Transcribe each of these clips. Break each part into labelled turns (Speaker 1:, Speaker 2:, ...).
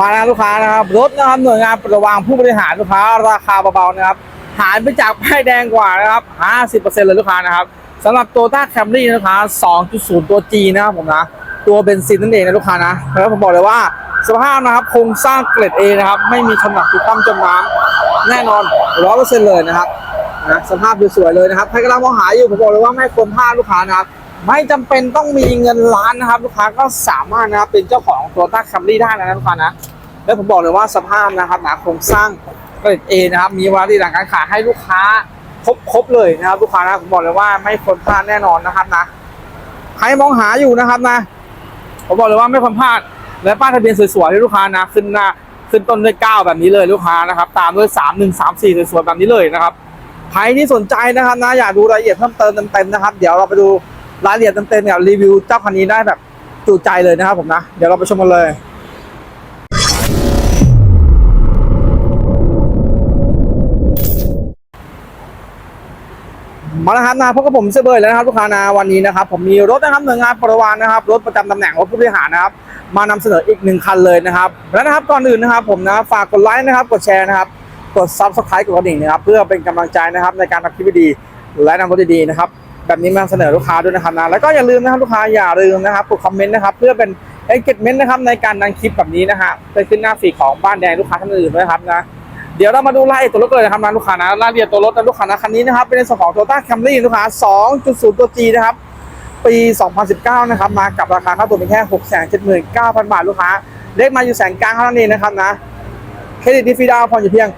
Speaker 1: มาแล้วลูกค้านะครับรถนะครับหน่วยงานประวางผู้บริหารลูกค้าราคาเบาๆนะครับหารไปจากป้ายแดงกว่านะครับ 50%เลยลูกค้านะครับสำหรับโตต้าแคมรี่ลูกค้า2.0 ตัว G นะครับผมนะ ตัวเบนซินนั่นเองนะลูกค้านะแล้วผมบอกเลยว่าสภาพนะครับโครงสร้างเกรด A นะครับ ไม่มีชำหนักทุกตั้มจมน้ำแน่นอน 100%เลยนะครับนะสภาพสวยๆเลยนะครับ ใครกำลังมองหาอยู่ผมบอกเลยว่าไม่ควรพลาดลูกค้านะครับ ไม่จำเป็นต้องมีเงินล้านนะครับ ลูกค้าก็สามารถนะครับเป็นเจ้าของโตต้าแคมรี่ได้นะลูกค้านะ แล้วผมบอกเลยว่าสภาพนะครับนะโครงสร้างเกรดเอนะครับ มีวารีหลังการขายให้ลูกค้าครบครบเลยนะครับ ลูกค้านะผมบอกเลยว่าไม่ควรพลาดแน่นอนนะครับนะใครมองหาอยู่นะครับนะ ผมบอกเลยว่าไม่ควรพลาด และป้ายทะเบียนสวยๆให้ลูกค้านะขึ้นหน้าขึ้นต้นด้วยเก้าแบบนี้เลยลูกค้านะครับ ตามด้วยสามหนึ่งสามสี่สวยๆแบบนี้เลยนะครับใครที่สนใจนะครับนะอยากดูรายละเอียดเพิ่มเติมเต็มๆนะครับ เดี๋ยวเราไปดู รายละเอียดเต็มๆกับรีวิวเจ้าคันนี้ได้แบบจุใจเลยนะครับผมนะ เดี๋ยวเราไปชมกันเลยมาแล้วครับนะพบกับผมเซเบอร์แล้วนะครับลูกค้านะวันนี้นะครับ ผมมีรถนะครับหน่วยงานประวานนะครับ รถประจำตำแหน่งรถผู้บริหารนะครับ มานำเสนออีกหนึ่งคันเลยนะครับแล้วนะครับก่อนอื่นนะครับ ผมนะฝากกดไลค์นะครับ กดแชร์นะครับ กดซับสไครต์กดกระดิ่งนะครับ เพื่อเป็นกำลังใจนะครับในการทำคลิปดีๆและนำรถดีๆนะครับ แบบนี้มาเสนอลูกค้าด้วยนะครับนะแล้วก็อย่าลืมนะครับลูกค้าอย่าลืมนะครับกดคอมเมนต์นะครับเพื่อเป็น engagement นะครับในการดันคลิปแบบนี้นะฮะไปขึ้นหน้าฟีดของบ้านแดงลูกค้าท่านอื่นด้วยครับนะเดี๋ยวเรามาดูรายละเอียดตัวรถเลยนะครับนะลูกค้านะรายละเอียดตัวรถนะลูกค้านะคันนี้นะครับเป็นในส่วนของ Toyota Camry ลูกค้า 2.0 ตัว G นะครับปี 2019 นะครับมากับราคาค่าตัวเป็นแค่ 679,000 บาทลูกค้าเลขมาอยู่แสนกลางเท่านั้นเองนะครับนะเครดิตดีฟรีดาวผ่อนอยู่เพียง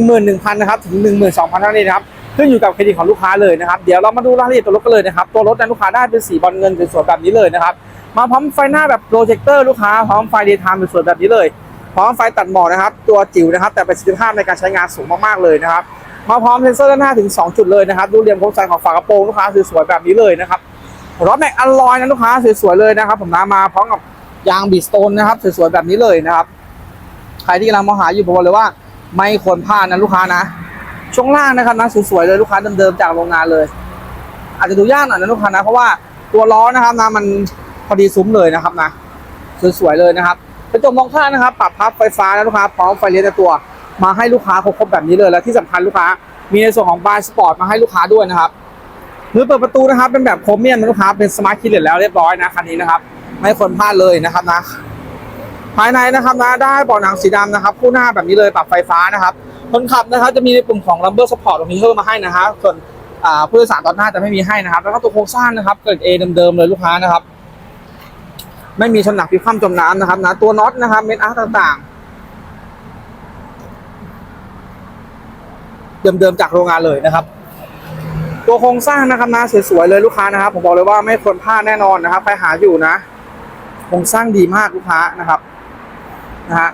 Speaker 1: 11,000นะครับถึง 12,000เท่านั้นเองครับ ขึ้นอยู่กับเครดิตของลูกค้าเลยนะครับ เดี๋ยวเรามาดูรายละเอียดตัวรถกันเลยนะครับตัวรถนั้นลูกค้าได้เป็นสีบอลเงินสวยๆแบบนี้เลยนะครับมาพร้อมไฟหน้าแบบโปรเจคเตอร์ลูกค้าพร้อมไฟเดย์ไทม์สวยๆแบบนี้เลยพร้อมไฟตัดหมอกนะครับตัวจิ๋วนะครับ แต่ประสิทธิภาพในการใช้งานสูงมากๆเลยนะครับมาพร้อมเซ็นเซอร์ด้านหน้าถึง 2 จุดเลยนะครับดูเหลี่ยมโครงสร้างของฝากระโปรงลูกค้าสวยๆแบบนี้เลยนะครับรถแม็กอัลลอยนะลูกค้าสวยๆเลยนะครับ ผมนะมาพร้อมกับยางบีสโตนนะครับสวยๆแบบนี้เลยนะครับใครที่กำลังมองหาอยู่ผมบอกเลยว่า ไม่ควรพลาดนะลูกค้านะ ช่วงล่างนะครับนะสวยๆเลยลูกค้าเดิมๆจากโรงงานเลย อาจจะดูยากหน่อยนะลูกค้านะเพราะว่าตัวล้อนะครับนะมันพอดีซุ้มเลยนะครับนะสวยๆเลยนะครับกระจกมองข้างนะครับ ปรับพับไฟฟ้านะลูกค้าพร้อมไฟเลี้ยวในตัว มาให้ลูกค้าครบๆแบบนี้เลยและที่สำคัญลูกค้า มีในส่วนของบาร์สปอร์ตมาให้ลูกค้าด้วยนะครับมือเปิดประตูนะครับ เป็นแบบโครเมียมนะลูกค้าเป็นสมาร์ทคีย์เลสแล้วเรียบร้อยนะคันนี้นะครับ ไม่ควรพลาดเลยนะครับนะภายในนะครับนะได้เบาะหนังสีดำนะครับ คู่หน้าแบบนี้เลยปรับไฟฟ้านะครับ คนขับนะครับจะมีในปุ่มของ Lumber Support ตรงนี้เพิ่มมาให้นะฮะส่วนผู้โดยสารตอนหน้าจะไม่มีให้นะครับ แล้วก็ตัวโครงสร้างนะครับ เกรด A เดิมๆเลยลูกค้านะครับ ไม่มีชนหนักพิคว่ำจมน้ำนะครับนะตัวน็อตนะครับเม็ดอาร์ต่างๆ เดิมๆจากโรงงานเลยนะครับ ตัวโครงสร้างนะครับนะสวยๆเลยลูกค้านะครับ ผมบอกเลยว่าไม่ควรพลาดแน่นอนนะครับใครหาอยู่นะโครงสร้างดีมากลูกค้านะครับนะฮะ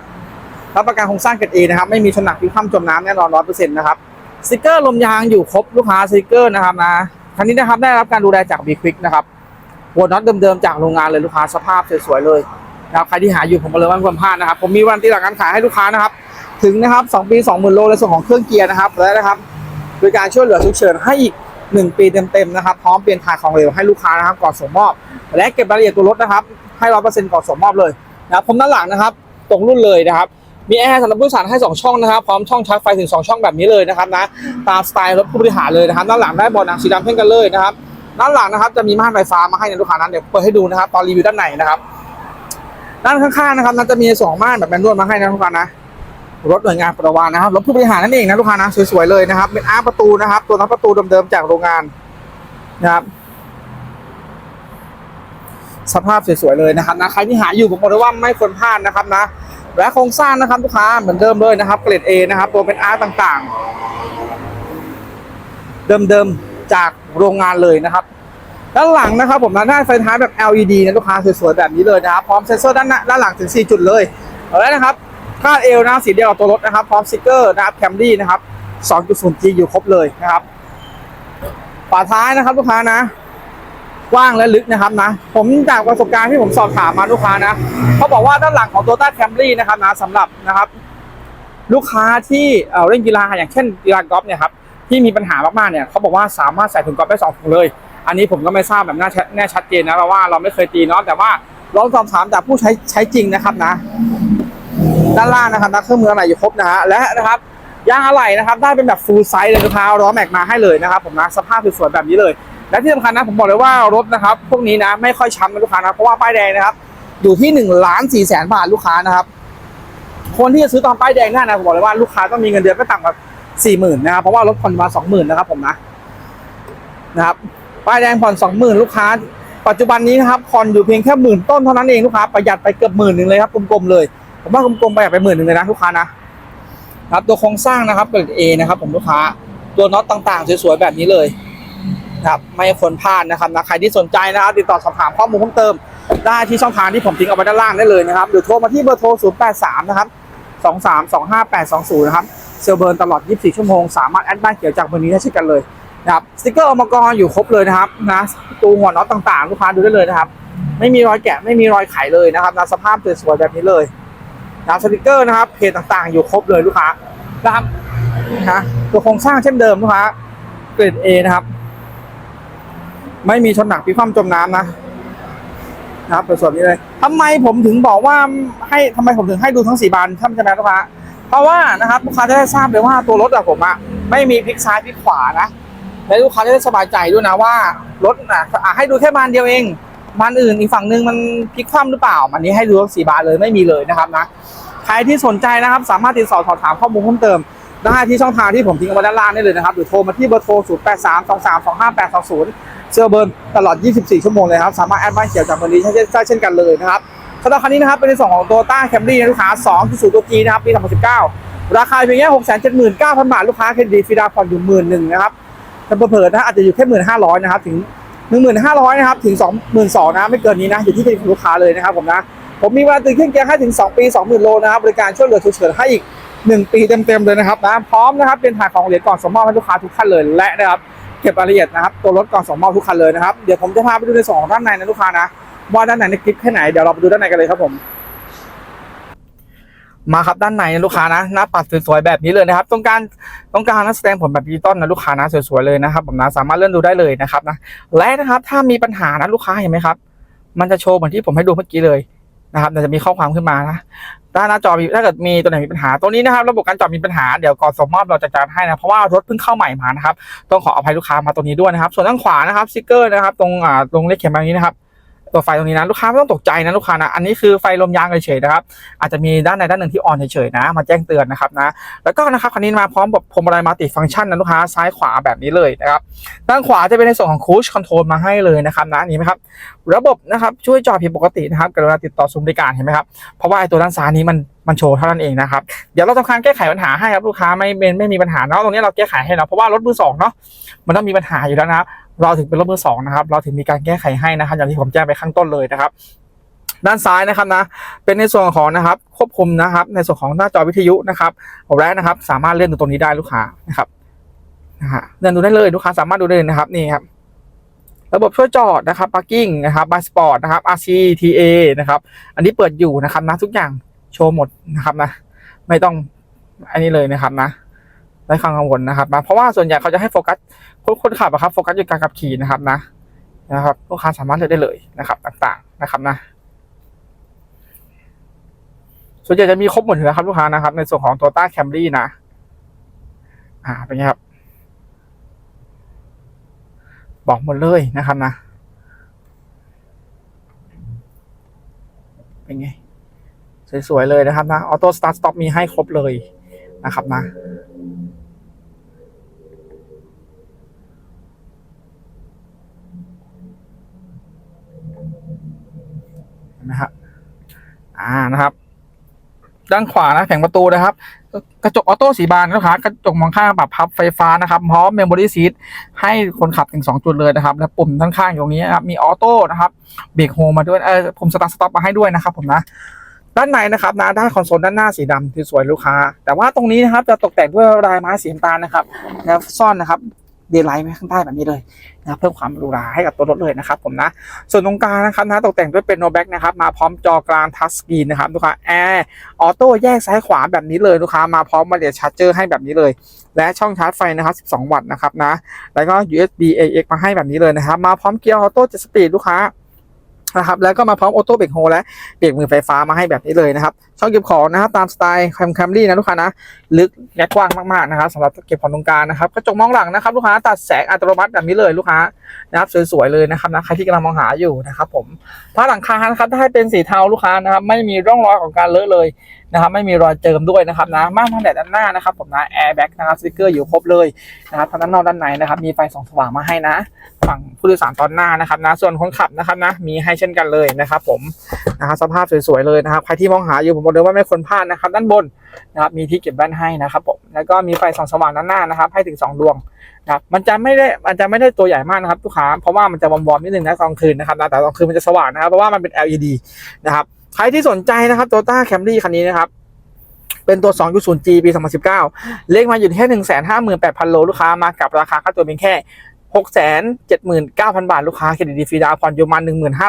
Speaker 1: รับประกันโครงสร้างเกรดเอนะครับไม่มีชนหนักพลิกคว่ำจมน้ำแน่นอนร้อยเปอร์เซ็นต์นะครับสติกเกอร์ลมยางอยู่ครบลูกค้าสติกเกอร์นะครับนะคันนี้นะครับได้รับการดูแลจากบีควิกนะครับหัวน็อตเดิมๆจากโรงงานเลยลูกค้าสภาพสวยๆเลยนะครับใครที่หาอยู่ผมบอกเลยว่าควรพลาดนะครับผมมีวันตีหลักการขายให้ลูกค้านะครับถึงนะครับ2ปี20,000โลในส่วนของเครื่องเกียร์นะครับและนะครับโดยการช่วยเหลือฉุกเฉินให้อีก1ปีเต็มๆนะครับพร้อมเปลี่ยนถ่ายของเหลวให้ลูกค้านะครับก่อนส่งมอบ และเก็บรายละเอียดตัวรถนะครับให้ร้อยเปอร์เซ็นต์ก่อนส่งมอบเลยนะครับผมด้านหลังนะครับตรงรุ่นเลยนะครับ มีแอร์สำหรับผู้โดยสารให้ 2 ช่องนะครับ พร้อมช่องชาร์จไฟถึง 2 ช่องแบบนี้เลยนะครับนะตามสไตล์รถผู้บริหารเลยนะครับด้านหลังได้เบาะหนังสีดำเช่นกันเลยนะครับด้านหลังนะครับจะมีม่านไฟฟ้ามาให้ในลูกค้านั้นเดี๋ยวเปิดให้ดูนะครับตอนรีวิวด้านในนะครับ ด้านข้างๆนะครับน่าจะมีสองม่านแบบแมนนวลมาให้นะลูกค้านะรถหน่วยงานประวานนะครับรถผู้บริหารนั่นเองนะลูกค้านะสวยๆเลยนะครับ เป็นอาร์ประตูนะครับ ตัวน็อตประตูเดิมๆจากโรงงานนะครับสภาพสวยๆเลยนะครับนะใครที่หาอยู่ผมบอกเลยว่าไม่ควรพลาดนะครับนะ และโครงสร้างนะครับลูกค้าเหมือนเดิมเลยนะครับ เกรด A นะครับ ตัวเป็นอาร์ตต่างๆ เดิมๆ จากโรงงานเลยนะครับ ด้านหลังนะครับ ผมนะได้ไฟท้ายแบบ LED นะลูกค้าสวยๆแบบนี้เลยนะครับ พร้อมเซ็นเซอร์ด้านหน้าด้านหลังถึง 4 จุดเลยเอาแล้วนะครับคาดเอวนะสีเดียวกับตัวรถนะครับ พร้อมสติกเกอร์นะครับแคมรี่นะครับ 2.0G อยู่ครบเลยนะครับฝาท้ายนะครับลูกค้านะ กว้างและลึกนะครับนะ ผมจากประสบการณ์ที่ผมสอบถามมาลูกค้านะเขาบอกว่าด้านหลังของ Toyota Camry นะครับนะสำหรับนะครับ ลูกค้าที่เล่นกีฬาอย่างเช่นกีฬากอล์ฟเนี่ยครับที่มีปัญหามากๆเนี่ยเขาบอกว่าสามารถใส่ถุงกอล์ฟได้สองถุงเลย อันนี้ผมก็ไม่ทราบแบบแน่ชัดแน่ชัดเจนนะเพราะว่าเราไม่เคยตีเนาะแต่ว่าลองสอบถามจากผู้ใช้ใช้จริงนะครับนะ ด้านล่างนะครับนะเครื่องมืออะไรอยู่ครบนะฮะและนะครับยางอะไหล่นะครับ ได้เป็นแบบฟูลไซส์เลยลูกค้าล้อแม็กมาให้เลยนะครับผมนะสภาพสวยๆแบบนี้เลย และที่สำคัญนะผมบอกเลยว่ารถนะครับ พวกนี้นะไม่ค่อยช้ำนะลูกค้านะเพราะว่าป้ายแดงนะครับ อยู่ที่หนึ่งล้านสี่แสนบาทลูกค้านะครับ คนที่จะซื้อตอนป้ายแดงน่นะผมบอกเลยว่าลูกค้าต้องมีเงินเดือนไม่ต่ำกว่าสี่หมื่นนะครับเพราะว่ารถผ่อนมาสองหมื่นนะครับผมนะนะครับป้ายแดงผ่อนสองหมื่นลูกค้า ปัจจุบันนี้นะครับผ่อนอยู่เพียงแค่หมื่นต้นเท่านั้นเองลูกค้าประหยัดไปเกือบหมื่นหนึ่งเลยครับกลมๆเลยผมว่ากลมๆประหยัดไปหมื่นหนึ่งเลยนะลูกค้านะครับตัวโครงสร้างนะครับเกรดเอนะครับผมลูกค้าตัวน็อตต่างๆ สวยๆแบบนี้เลย นะครับไม่ควรพลาดนะครับนะใครที่สนใจนะครับติดต่อสอบถามข้อมูลเพิ่มเติม ได้ที่ช่องทางที่ผมทิ้งเอาไว้ด้านล่างได้เลยนะครับหรือโทรมาที่เบอร์โทร 083 นะครับ 2325820 นะครับเซลเบิร์นตลอด 24 ชั่วโมง สามารถแอดบ้านเขียวจากเบอร์นี้ได้เช่นกันเลยนะครับสติกเกอร์อมกรอยู่ครบเลยนะครับนะตูหัวน็อตต่างๆ ลูกค้าดูได้เลยนะครับ ไม่มีรอยแกะไม่มีรอยไขเลยนะครับนะสภาพสวยๆแบบนี้เลยนะสติกเกอร์นะครับเพจต่างๆ อยู่ครบเลยลูกค้านะครับนะตัวโครงสร้างเช่นเดิมลูกค้าเกรด A นะครับ ไม่มีชนหนักพิความจมน้ำนะนะครับส่วนนี้เลยทำไมผมถึงบอกว่าให้ทำไมผมถึงให้ดูทั้งสี่บานท่านใช่ไหมลูกค้าเพราะว่านะครับลูกค้าจะได้ทราบเลยว่าตัวรถอะผมอะไม่มีพลิกซ้ายพลิกขวานะและลูกค้าจะได้สบายใจด้วยนะว่ารถอะอะให้ดูแค่บานเดียวเองบานอื่นอีกฝั่งหนึ่งมันพลิกคว่ำหรือเปล่าอันนี้ให้ดูทั้งสี่บานเลยไม่มีเลยนะครับนะใครที่สนใจนะครับ สามารถติดต่อสอบถามข้อมูลเพิ่มเติมได้ที่ช่องทางที่ผมทิ้งเอาไว้ด้านล่างได้เลยนะครับหรือโทรมาที่เบอร์โทร 0 8 3 2 3 2 5 8 2 0 เซอร์เบิร์นตลอด 24 ชั่วโมงเลยครับ สามารถแอดบ้านเขียวจากเบอร์นี้ได้เช่นกันเลยนะครับสำหรับคันนี้นะครับเป็นในส่วนของโตัวต้าแคมรี่นะลูกค้า2ที่สูตัว G นะครับปี 2019 ราคาเพียงแค่679,000 บาท ลูกค้าเครดิตฟรีดาวผ่อนอยู่หมื่นหนึ่งนะครับแต่เผลอๆนะอาจจะอยู่แค่หมื่นห้าร้อยนะครับถึง15,000นะครับถึง22,000นะไม่เกินนี้นะอยู่ที่เครดิตของลูกค้าเลยนะครับผมนะผมมีเวลาตื่นเครื่องเกียร์ให้ถึง2ปี20,000โลนะครับบริการช่วยเหลือฉุกเฉินให้อีก1ปีเต็มๆเลยนะครับนะพร้อมนะครับเป็นถ่ายของเหรียญก่อนส่งมอบให้ลูกค้าทุกท่านเลยและนะครับ เก็บรายละเอียดนะครับตัวรถก่อนส่งมอบทุกคันเลยนะครับเดี๋ยวผมจะพาไปดูในส่วนของด้านในนะลูกค้านะว่าด้านในในคลิปแค่ไหนเดี๋ยวเราไปดูด้านในกันเลยครับผมมาครับด้านในนะลูกค้านะหน้าปัดสวยๆแบบนี้เลยนะครับ ต้องการต้องการนักแสดงผลแบบดิจิตอลนะลูกค้านะสวยๆเลยนะครับผมนะสามารถเลื่อนดูได้เลยนะครับนะและนะครับถ้ามีปัญหานะลูกค้าเห็นไหมครับ มันจะโชว์เหมือนที่ผมให้ดูเมื่อกี้เลย นะครับเดี๋ยวจะมีข้อความขึ้นมานะด้านหน้าจอมีถ้าเกิดมีตัวไหนมีปัญหาตัวนี้นะครับระบบการจอดมีปัญหาเดี๋ยวก่อนส่งมอบเราจะจัดให้นะเพราะว่ารถเพิ่งเข้าใหม่มานะครับต้องขออภัยลูกค้ามาตัวนี้ด้วยนะครับ ส่วนด้านขวานะครับสติกเกอร์นะครับ ตรงอ่าตรงเลขเข็มแบบนี้นะครับ ตัวไฟตรงนี้นะลูกค้าไม่ต้องตกใจนะลูกค้านะอันนี้คือไฟลมยางเฉยๆนะครับอาจจะมีด้านในด้านหนึ่งที่ออนเฉยๆนะ มาแจ้งเตือนนะครับนะแล้วก็นะครับคันนี้มาพร้อมกับพวงมาลัยมัลติฟังก์ชันนะลูกค้าซ้ายขวาแบบนี้เลยนะครับด้านขวาจะเป็นในส่วนของคูชคอนโทรลมาให้เลยนะครับนะนี่ไหมครับระบบนะครับช่วยจอดผิดปกตินะครับกรุณาติดต่อศูนย์บริการเห็นไหมครับเพราะว่าไอ้ตัวด้านซ้ายนี้มันมันโชว์เท่านั้นเองนะครับ เดี๋ยวเราทำการแก้ไขปัญหาให้ครับลูกค้าไม่ไม่ไม่มีปัญหาเนาะตรงนี้เราแก้ไขให้นะเพราะว่ารถมือสองเนาะมันต้องมีปัญหาอยู่แล้วนะ เราถึงเป็นรถมือสองนะครับ เราถึงมีการแก้ไขให้นะครับ อย่างที่ผมแจ้งไปข้างต้นเลยนะครับ ด้านซ้ายนะครับนะ เป็นในส่วนของนะครับ ควบคุมนะครับ ในส่วนของหน้าจอวิทยุนะครับแรกนะครับ สามารถเลื่อนดูตรงนี้ได้ลูกค้านะครับนะฮะเลื่อนดูได้เลยลูกค้าสามารถดูได้เลยนะครับนี่ครับระบบช่วยจอดนะครับ parking นะครับ bar sport นะครับ RC TA นะครับ อันนี้เปิดอยู่นะครับนะทุกอย่างโชว์หมดนะครับนะ ไม่ต้องอันนี้เลยนะครับนะ ไร้ความกังวลนะครับนะเพราะว่าส่วนใหญ่เขาจะให้โฟกัสคนคนขับอะครับโฟกัสอยู่การขับขี่นะครับนะนะครับลูกค้าสามารถเลือกได้เลยนะครับ ต่างๆนะครับนะส่วนใหญ่จะมีครบหมดอยู่แล้วครับลูกค้านะครับ ในส่วนของตัวต้าแคมรี่นะ อ่าเป็นไงครับ บอกหมดเลยนะครับนะเป็นไง สวยๆเลยนะครับนะออโต้สตาร์ทสต็อปมีให้ครบเลยนะครับนะ นไหมครับอ่านะครับ ด้านขวานะแผงประตูนะครับ กระจกออโต้สีบานนะครับกระจกมองข้างปรับพับไฟฟ้านะครับพร้อมเมมโมรี่ซีทให้คนขับถึง 2 จุดเลยนะครับ และปุ่มด้านข้างอยู่ตรงนี้นะครับมีออโต้นะครับเบรกโฮมาด้วยเออผมสตาร์ทสต็อปมาให้ด้วยนะครับผมนะด้านในนะครับนะด้านคอนโซลด้านหน้าสีดำที่สวยลูกค้า แต่ว่าตรงนี้นะครับจะตกแต่งด้วยลายไม้สีน้ำตาลนะครับ แล้วซ่อนนะครับ เดลไลท์ไว้ข้างใต้แบบนี้เลยนะเพิ่มความหรูหราให้กับตัวรถเลยนะครับผมนะ ส่วนตรงกลางนะครับนะตกแต่งด้วยเป็นโนแบ็กนะครับมาพร้อมจอกลางทัชสกรีนนะครับลูกค้าแอร์ออโต้แยกซ้ายขวาแบบนี้เลยลูกค้ามาพร้อมมาเดียชาร์จเจอร์ให้แบบนี้เลย และช่องชาร์จไฟนะครับ12 วัตต์นะครับนะแล้วก็ USB AX มาให้แบบนี้เลยนะครับมาพร้อมเกียร์ออโต้เจ็ดสปีดลูกค้า นะครับแล้วก็มาพร้อมออโต้เบรกโฮและเบรกมือไฟฟ้ามาให้แบบนี้เลยนะครับช่องเก็บของนะครับตามสไตล์แคมแคมรี่นะลูกค้านะลึกและกว้างมากๆนะครับสำหรับเก็บของตรงกลางนะครับกระจกมองหลังนะครับลูกค้าตัดแสงอัตโนมัติแบบนี้เลยลูกค้านะครับสวยๆเลยนะครับนะใครที่กำลังมองหาอยู่นะครับผมผ้าหลังคานะครับถ้าให้เป็นสีเทาลูกค้านะครับไม่มีร่องรอยของการเลอะเลย นะครับไม่มีรอยเจิมด้วยนะครับนะม่านทางแดดด้านหน้านะครับผมนะแอร์แบ็กนะครับสติกเกอร์อยู่ครบเลยนะครับทางด้านนอกด้านในนะครับมีไฟส่องสว่างมาให้นะ ฝั่งผู้โดยสารตอนหน้านะครับนะส่วนคนขับนะครับนะมีให้เช่นกันเลยนะครับผมนะครับสภาพสวยๆเลยนะครับใครที่มองหาอยู่ผมบอกเลยว่าไม่ควรพลาดนะครับด้านบนนะครับมีที่เก็บแว่นให้นะครับผมแล้วก็มีไฟส่องสว่างด้านหน้านะครับให้ถึง 2 ดวงนะครับมันจะไม่ได้มันจะไม่ได้ตัวใหญ่มากนะครับลูกค้าเพราะว่ามันจะวอมๆนิดนึงนะกลางคืนนะครับแต่กลางคืนมันจะสว่างนะครับเพราะว่ามันเป็น LED นะครับ ใครที่สนใจนะครับ Toyota Camry คันนี้นะครับ เป็นตัว 2.0G ปี 2019 เลขมาอยู่แค่ 158,000 โลลูกค้ามากับราคาค่าตัวเพียงแค่679,000 บาท ลูกค้าเครดิตดีฟรีดาวน์ผ่อนอยู่มา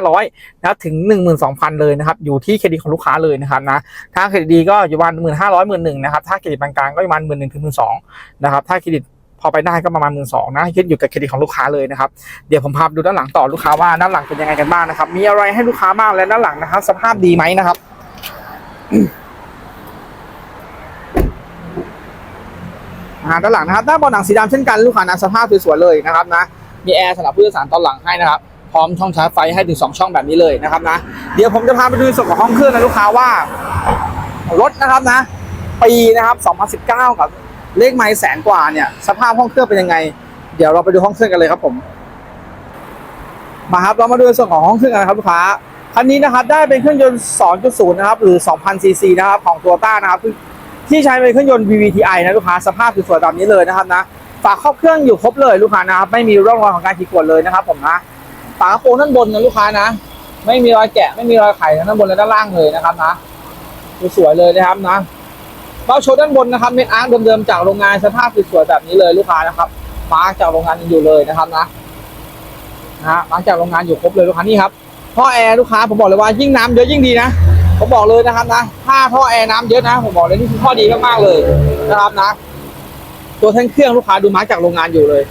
Speaker 1: 1,500นะถึง 12,000 เลยนะครับ อยู่ที่เครดิตของลูกค้าเลยนะครับนะถ้าเครดิตดีก็อยู่ประมาณ1,500 11,000 นะครับ ถ้าเครดิตปานกลางก็ประมาณ11,000 ถึง12,000นะครับถ้าเครดิต อไปได้ก็ประมาณ12,000นะคิดอยู่กับเครดิตของลูกค้าเลยนะครับเดี๋ยวผมพาไปดูด้านหลังต่อลูกค้าว่าด้านหลังเป็นยังไงกันบ้างนะครับ มีอะไรให้ลูกค้าบ้างและด้านหลังนะครับ สภาพดีไหมนะครับอ่าด้านหลังนะครับด้านบาะหนังสีดำเช่นกันลูกค้านะสภาพสวยๆเลยนะครับนะมีแอร์สำหรับผู้โดยสารตอนหลังให้นะครับพร้อมช่องชาร์จไฟให้ถึง2ช่องแบบนี้เลยนะครับนะเดี๋ยวผมจะพาไปดูส่วนของห้องเครื่องนะลูกค้าว่ารถนะครับนะปีนะครับ 2019 กับ เลขไมล์แสนกว่าเนี่ยสภาพห้องเครื่องเป็นยังไง เดี๋ยวเราไปดูห้องเครื่องกันเลยครับผม มาครับเรามาดูส่วนของห้องเครื่องกันนะครับลูกค้าคันนี้นะครับได้เป็นเครื่องยนต์ 2.0 นะครับหรือ 2,000 ซีซีนะครับของตัวต้านะครับที่ใช้เป็นเครื่องยนต์ VVTi นะลูกค้าสภาพสวยๆแบบนี้เลยนะครับนะฝาครอบเครื่องอยู่ครบเลยลูกค้านะครับไม่มีร่องรอยของการขีดข่วนเลยนะครับ ผมนะฝากระโปรงด้านบนนะลูกค้านะ ไม่มีรอยแกะไม่มีรอยไขทั้งด้านบนและด้านล่างเลยนะครับนะสวยๆเลยนะครับนะ เบ้าโชว์ด้านบนนะครับเม็ดอาร์คเดิมๆจากโรงงานสภาพสวยๆแบบนี้เลยลูกค้านะครับมาร์กจากโรงงานยังอยู่เลยนะครับนะนะฮะมาร์กจากโรงงานอยู่ครบเลยลูกค้านี่ครับท่อแอร์ลูกค้าผมบอกเลยว่ายิ่งน้ำเยอะยิ่งดีนะผมบอกเลยนะครับนะถ้าท่อแอร์น้ำเยอะนะผมบอกเลยนี่คือข้อดีมากๆเลยนะครับนะ ตัวแท่งเครื่องลูกค้าดูมาร์กจากโรงงานอยู่เลย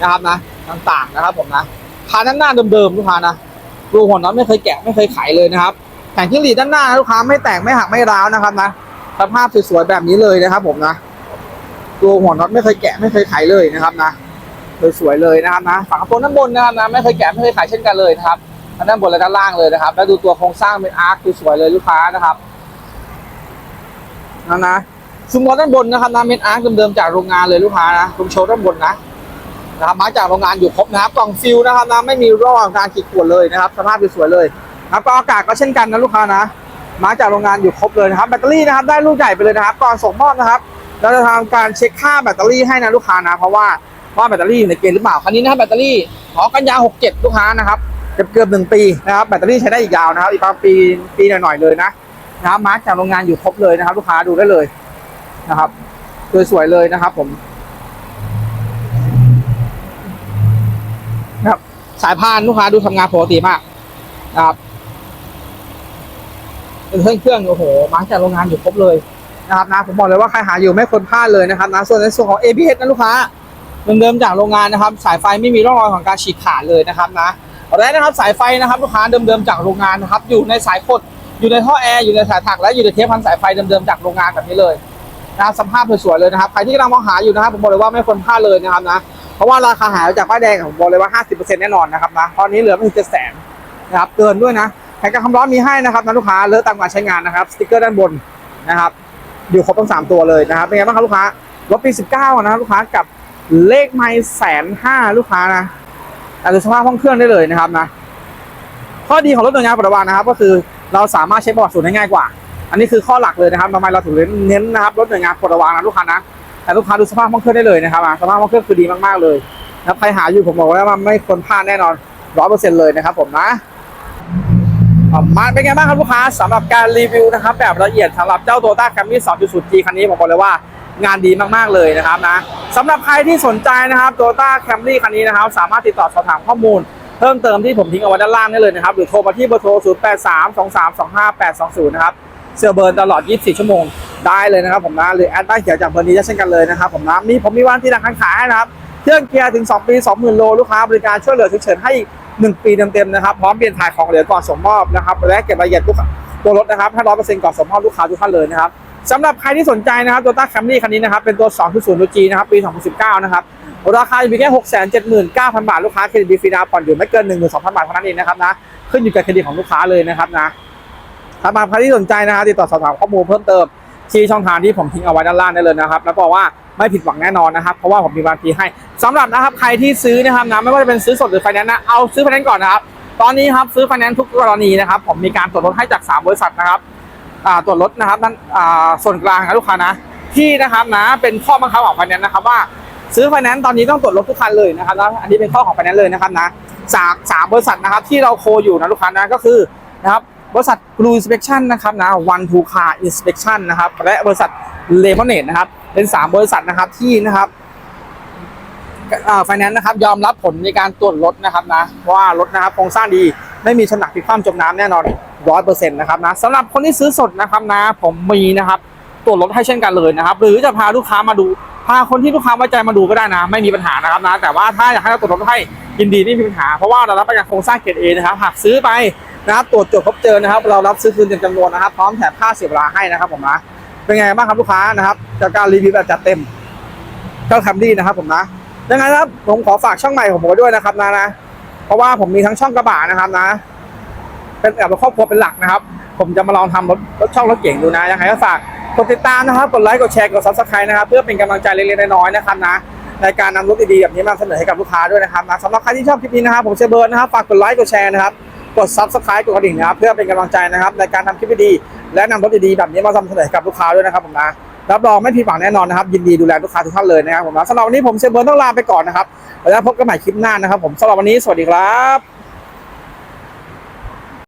Speaker 1: นะครับนะต่างๆนะครับ ผมนะคานด้านหน้าเดิมๆลูกค้านะรูหัวน็อตไม่เคยแกะไม่เคยไขเลยนะครับแผงจิ้งหรีดด้านหน้าลูกค้าไม่แตกไม่หักไม่ร้าวนะครับนะ สภาพสวยๆแบบนี้เลยนะครับผมนะ ตัวหัวน็อตไม่เคยแกะไม่เคยไขเลยนะครับนะสวยๆเลยนะครับนะฝากระโปรงด้านบนนะครับนะไม่เคยแกะไม่เคยไขเช่นกันเลยนะครับด้านบนและด้านล่างเลยนะครับ แล้วดูตัวโครงสร้างเป็นอาร์คสวยๆเลยลูกค้านะครับนะนะซุ้มล้อด้านบนนะครับนะเป็นอาร์คเดิมๆจากโรงงานเลยลูกค้านะซุ้มโชว์ด้านบนนะนะครับมาจากโรงงานอยู่ครบนะครับกล่องฟิลนะครับนะไม่มีร่องการขีดข่วนเลยนะครับ สภาพสวยๆเลยนะครับก็อากาศก็เช่นกันนะลูกค้านะ มาจากโรงงานอยู่ครบเลยนะครับแบตเตอรี่นะครับได้ลูกใหญ่ไปเลยนะครับ ก่อนส่งมอบนะครับ เราจะทำการเช็คค่าแบตเตอรี่ให้นะลูกค้านะ เพราะว่าว่าแบตเตอรี่อยู่ในเกณฑ์หรือเปล่าคันนี้นะครับแบตเตอรี่ขอกันยา 67 ลูกค้านะครับเกือบเกือบหนึ่งปีนะครับแบตเตอรี่ใช้ได้อีกยาวนะครับ อีกประมาณปีปีหน่อยๆเลยนะนะครับมาจากโรงงานอยู่ครบเลยนะครับ ลูกค้าดูได้เลยนะครับสวยๆเลยนะครับ ผมนะครับสายพานลูกค้าดูทำงานปกติมากนะครับ เป็นเครื่องเครื่องโอ้โหมาจากโรงงานอยู่ครบเลยนะครับนะผมบอกเลยว่าใครหาอยู่ไม่ควรพลาดเลยนะครับนะส่วนในส่วนของ ABS นะลูกค้าเดิมๆจากโรงงานนะครับ สายไฟไม่มีร่องรอยของการฉีกขาดเลยนะครับนะเอาได้นะครับสายไฟนะครับลูกค้าเดิมๆจากโรงงานนะครับ อยู่ในสายคดอยู่ในท่อแอร์อยู่ในสายถักและอยู่ในเทปพันสายไฟเดิมๆจากโรงงานแบบนี้เลยนะครับสภาพสวยๆเลยนะครับใครที่กำลังมองหาอยู่นะครับผมบอกเลยว่าไม่ควรพลาดเลยนะครับนะเพราะว่าราคาหายจากป้ายแดงผมบอกเลยว่า 50%แน่นอนนะครับนะตอนนี้เหลือไม่ถึงเจ็ดแสนนะครับเกินด้วยนะ แผงกันความร้อนมีให้นะครับนะลูกค้าเลอะตามการใช้งานนะครับสติกเกอร์ด้านบนนะครับอยู่ครบทั้งสามตัวเลยนะครับเป็นไงบ้างครับลูกค้ารถปี 19 นะครับลูกค้ากับเลขไมล์แสนห้าลูกค้านะแต่ดูสภาพห้องเครื่องได้เลยนะครับนะข้อดีของรถหน่วยงานปฏิบัตินะครับ ก็คือเราสามารถเช็คประวัติศูนย์ได้ง่ายกว่า อันนี้คือข้อหลักเลยนะครับทำไมเราถึงเน้นนะครับรถหน่วยงานปฏิบัตินะลูกค้านะแต่ลูกค้าดูสภาพห้องเครื่องได้เลยนะครับสภาพห้องเครื่องคือดีมากๆเลยนะใครหาอยู่ผมบอกว่ามันไม่ควรพลาดแน่นอนร้อยเปอร์เซ็นต์เลยนะครับผมนะ มาเป็นไงบ้างครับลูกค้าสำหรับการรีวิวนะครับแบบละเอียดสำหรับเจ้าโตต้าแคมรี่ 2.0G คันนี้ผมบอกเลยว่างานดีมากๆเลยนะครับนะสำหรับใครที่สนใจนะครับโตต้าแคมรี่คันนี้นะครับ สามารถติดต่อสอบถามข้อมูล เพิ่มเติมที่ผมทิ้งเอาไว้ด้านล่างได้เลยนะครับหรือโทรมาที่เบอร์โทร 0 8 3 2 3 2 5 8 2 0 นะครับเสื้อเบิร์นตลอด 24 ชั่วโมงได้เลยนะครับผมนะหรือแอดใต้เขียวจากเบอร์นี้เช่นกันเลยนะครับผมนะมีผมมีวันที่ร้าขายนะครับเครื่องเกียร์ถึง 2 ปี 20,000 โลลูกค้าบริการช่วยเหลือฉุกเฉินให้ 1 ปีเต็มๆนะครับพร้อมเปลี่ยนถ่ายของเหลือก่อนส่งมอบนะครับและเก็บรายละเอียดทุกตัวรถนะครับให้ร้อยเปอร์เซ็นต์ก่อนส่งมอบลูกค้าทุกท่านเลยนะครับสำหรับใครที่สนใจนะครับตัวต้าแคมรี่คันนี้นะครับเป็นตัว 2.0 G นะครับปี 2019 นะครับราคาอยู่เพียงแค่ 679,000 บาท ลูกค้าเครดิตดีฟรีดาวน์ผ่อนอยู่ไม่เกิน 12,000 บาทเท่านั้นเองนะครับนะขึ้นอยู่กับเครดิตของลูกค้าเลยนะครับนะถ้าบางใครที่สนใจนะครับติดต่อสอบถามข้อมูลเพิ่มเติมที่ช่องทางที่ผมทิ้งเอาไว้ด้านล่างได้เลยนะครับ แล้วบอกว่าไม่ผิดหวังแน่นอนนะครับ เพราะว่าผมมีบารีให้สำหรับนะครับใครที่ซื้อนะครับนะไม่ว่าจะเป็นซื้อสดหรือไฟแนนซ์นะเอาซื้อไฟแนนซ์ก่อนนะครับตอนนี้ครับซื้อไฟแนนซ์ทุกกรณีนะครับผมมีการตรวจรถให้จาก 3 บริษัทนะครับตรวจรถนะครับนั่นส่วนกลางนะลูกค้านะที่นะครับนะเป็นข้อบังคับของไฟแนนซ์นะครับว่าซื้อไฟแนนซ์ตอนนี้ต้องตรวจรถทุกคันเลยนะครับแล้วอันนี้เป็นข้อของไฟแนนซ์เลยนะครับนะจากสามบริษัทนะครับที่เราโคอยู่นะลูกค้านะก็คือนะครับบริษัท Blue Inspection นะครับนะ One Two Car Inspection นะครับและบริษัท Lemonade นะครับ เป็น 3 บริษัทนะครับที่นะครับไฟแนนซ์นะครับยอมรับผลในการตรวจรถนะครับนะว่ารถนะครับโครงสร้างดีไม่มีชนหนักพลิกคว่ำจมน้ำแน่นอนร้อยเปอร์เซ็นต์นะครับนะสำหรับคนที่ซื้อสดนะครับนะผมมีนะครับตรวจรถให้เช่นกันเลยนะครับ หรือจะพาลูกค้ามาดู พาคนที่ลูกค้าไว้ใจมาดูก็ได้นะ ไม่มีปัญหานะครับนะ แต่ว่าถ้าอยากให้เราตรวจรถให้ยินดีไม่มีปัญหา เพราะว่าเรารับประกันโครงสร้างเกรดเอนะครับหากซื้อไปนะครับตรวจจดพบเจอนะครับ เรารับซื้อคืนเต็มจำนวนนะครับ พร้อมแถมค่าเสียเวลาให้นะครับผมนะ เป็นไงบ้างครับลูกค้านะครับจากการรีวิวแบบจัดเต็มก็ทำดีนะครับ ผมนะยังไงนครับผมขอฝากช่องใหม่ของผมด้วยนะครับนะนะเพราะว่าผมมีทั้งช่องกระบะนะครับนะ เป็นแบบครอบครัวเป็นหลักนะครับ ผมจะมาลองทำรถรถช่องรถเก่งดูนะยังไงก็ฝากกดติดตามนะครับกดไลค์กดแชร์กดซับสไครต์นะครับ เพื่อเป็นกำลังใจเล็กๆน้อยๆนะครับนะในการนำรถดีๆแบบนี้มาเสนอให้กับลูกค้าด้วยนะครับนะสำหรับใครที่ชอบคลิปนี้นะครับผมเชเบิร์ดนะครับฝากกดไลค์กดแชร์นะครับกดซับสไครต์กดกระดิ่งนะครับเพื่อเป็นกำลังใจนะครับในการทำคลิปดี และนำรถดีๆแบบนี้มานำเสนอกับลูกค้าด้วยนะครับผมนะรับรองไม่ผิดหวังแน่นอนนะครับยินดีดูแลลูกค้าทุกท่านเลยนะครับผมนะสำหรับวันนี้ผมเชเบิร์นต้องลาไปก่อนนะครับแล้วพบกันใหม่คลิปหน้านะครับผมสำหรับวันนี้สวัสดีครับ